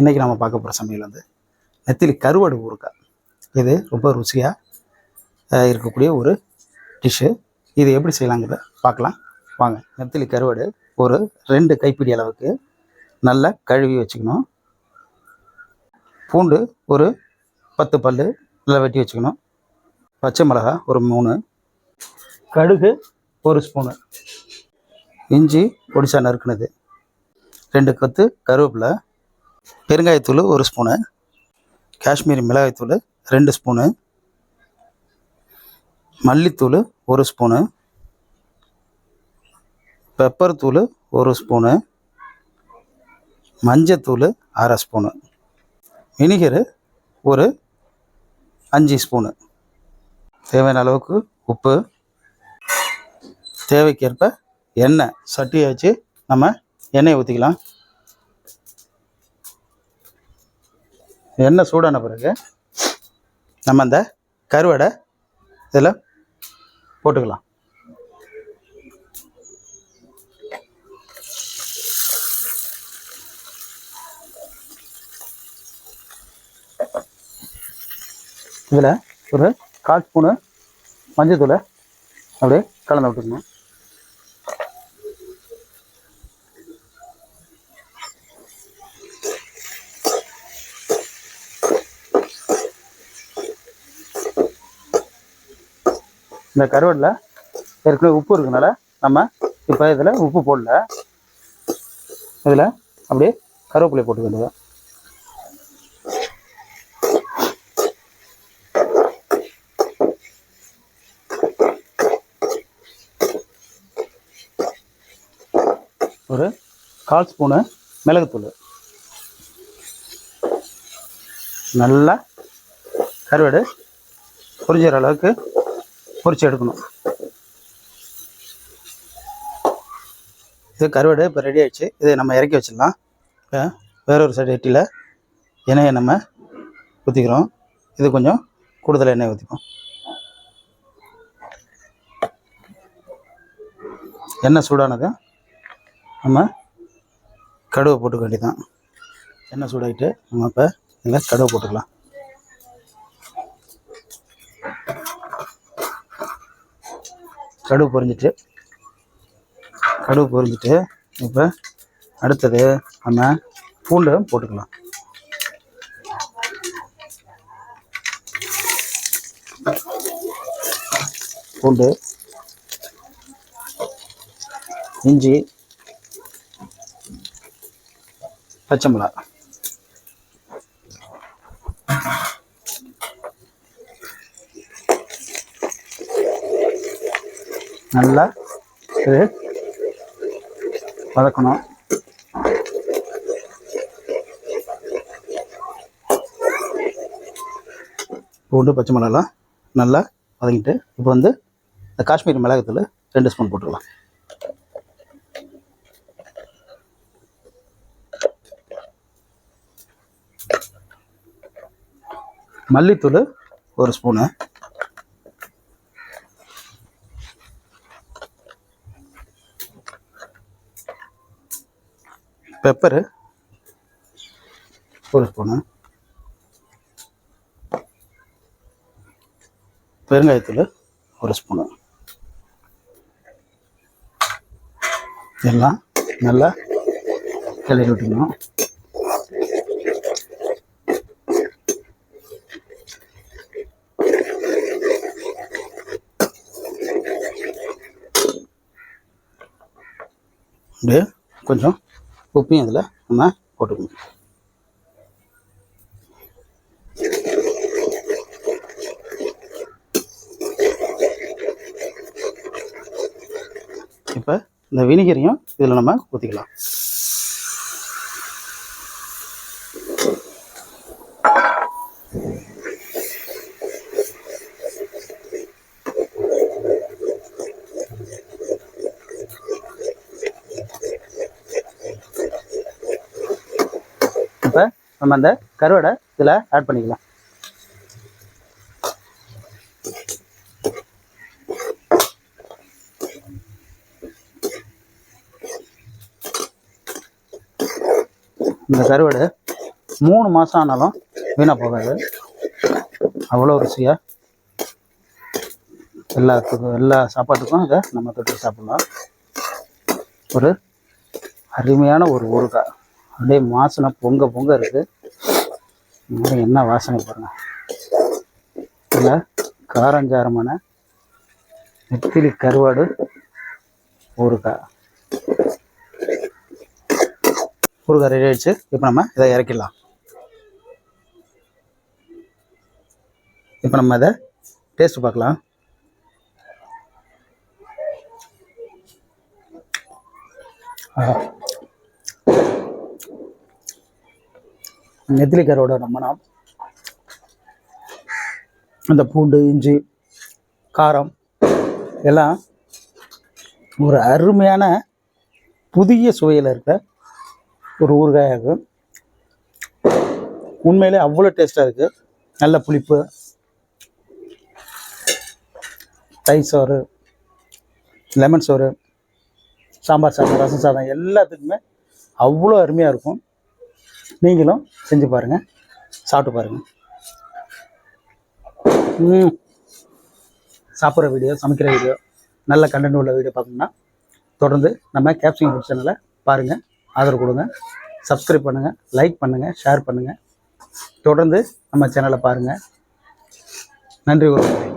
இன்றைக்கி நம்ம பார்க்க போகிற சமையல் வந்து நெத்திலி கருவாடு ஊறுகாய். இது ரொம்ப ருசியாக இருக்கக்கூடிய ஒரு டிஷ்ஷு இது எப்படி செய்யலாங்கிறத பார்க்கலாம். வாங்க நெத்திலி கருவாடு ஒரு ரெண்டு கைப்பிடி அளவுக்கு நல்லா கழுவி வச்சுக்கணும். பூண்டு ஒரு பத்து பல் நல்லா வெட்டி வச்சுக்கணும். பச்சை மிளகா ஒரு மூணு. கடுகு ஒரு ஸ்பூனு. இஞ்சி ஒடிசா நறுக்குனது. ரெண்டு கத்து கருவேப்பிலை. பெருங்காயத்தூள் ஒரு ஸ்பூனு காஷ்மீரி மிளகாய்த்தூள் ரெண்டு ஸ்பூனு மல்லித்தூள் ஒரு ஸ்பூனு பெப்பர் தூள் ஒரு ஸ்பூனு மஞ்சத்தூள் அரை ஸ்பூனு வினிகரு ஒரு அஞ்சு ஸ்பூனு. தேவையான அளவுக்கு உப்பு தேவைக்கேற்ப எண்ணெய் சட்டியை வச்சு நம்ம எண்ணெயை ஊற்றிக்கலாம் எண்ணெய் சூடான பிறகு நம்ம அந்த கருவடை இதில் போட்டுக்கலாம். இதில் ஒரு கால் ஸ்பூனு மஞ்சத்தூளை அப்படியே கலந்து விட்டுக்கணும். இந்த கருவாடில் ஏற்கனவே உப்பு இருக்கனால நம்ம இப்போ இதில் உப்பு போடல. இதில் அப்படியே கருவேப்பிலை போட்டு வேண்டியது ஒரு கால் ஸ்பூனு மிளகுத்தூள். நல்லா கருவாடு புரிஞ்சுற அளவுக்கு பொறிச்சு எடுக்கணும். இது கருவாடு இப்போ ரெடி ஆயிடுச்சு. இதை நம்ம இறக்கி வச்சிடலாம். இப்போ வேறொரு எட்டியில் எண்ணெயை நம்ம ஊற்றிக்கிறோம் இது கொஞ்சம் கூடுதல் எண்ணெய் ஊற்றிப்போம் எண்ணெய் சூடானதும் நம்ம கடுவை போட்டுக்க வேண்டியதான் எண்ணெய் சூடாகிட்டு நம்ம இப்போ இதில் கடுவை போட்டுக்கலாம். கடுகு பொரிஞ்சிட்டு கடுகு பொரிஞ்சிட்டு இப்போ அடுத்தது நம்ம பூண்டு போட்டுக்கலாம். பூண்டு இஞ்சி பச்சை மிளகா. நல்லா இது வதக்கணும். பூண்டு பச்சை மிளகாலாம் நல்லா வதங்கிட்டு இப்போ வந்து இந்த காஷ்மீர் மிளகாத்தூள் ரெண்டு ஸ்பூன் போட்டுடலாம் மல்லித்தூள் ஒரு ஸ்பூனு. பெப்பரு ஒரு ஸ்பூனு பெருங்காயத்தூள் ஒரு ஸ்பூனு எல்லாம் நல்லா கிளறி விட்டுக்கணும். அப்படியே கொஞ்சம் உப்பையும் இதில் நம்ம போட்டுக்கணும். இப்போ இந்த வினிகரையும் இதில் நம்ம ஊற்றிக்கலாம் இப்போ நம்ம அந்த கருவாடை இதில் ஆட் பண்ணிக்கலாம். இந்த கருவாடை மூணு மாதம் ஆனாலும் வீணாக போகாது. அவ்வளோ ருசியாக எல்லாத்துக்கும் எல்லா சாப்பாட்டுக்கும் இதை நம்ம தொட்டு சாப்பிட்லாம். ஒரு அருமையான ஒரு ஊறுகாய். அப்படியே வாசனை பொங்க பொங்க இருக்குது இன்னும் என்ன வாசனை பாருங்க. நல்ல காரஞ்சாரமான நெத்திலி கருவாடு ஊறுகாய். ஊறுகாய் ரெடி ஆயிடுச்சு. இப்போ நம்ம இதை இறக்கிடலாம். இப்போ நம்ம இதை டேஸ்ட் பார்க்கலாம். ஆஹா. நெத்திலிக்கரோட கருவாடோட மனம் அந்த பூண்டு இஞ்சி காரம் எல்லாம் ஒரு அருமையான புதிய சுவையில் இருக்க ஒரு ஊறுகாயாக உண்மையிலே அவ்வளோ டேஸ்ட்டாக இருக்குது நல்ல புளிப்பு. தயிர் சோறு லெமன் சோறு சாம்பார் சாதம் ரசம் சாதம் எல்லாத்துக்குமே அவ்வளோ அருமையாக இருக்கும். நீங்களும் செஞ்சு பாருங்கள் சாப்பிட்டு பாருங்கள் சாப்பிட்ற வீடியோ சமைக்கிற வீடியோ நல்ல கண்டென்ட் உள்ள வீடியோ பார்க்கணுன்னா தொடர்ந்து நம்ம கேப்சிங் ஃபுட் சேனலை பாருங்கள் ஆதரவு கொடுங்க. சப்ஸ்கிரைப் பண்ணுங்கள் லைக் பண்ணுங்கள் ஷேர் பண்ணுங்கள் தொடர்ந்து நம்ம சேனலை பாருங்கள் நன்றி உறவுகளே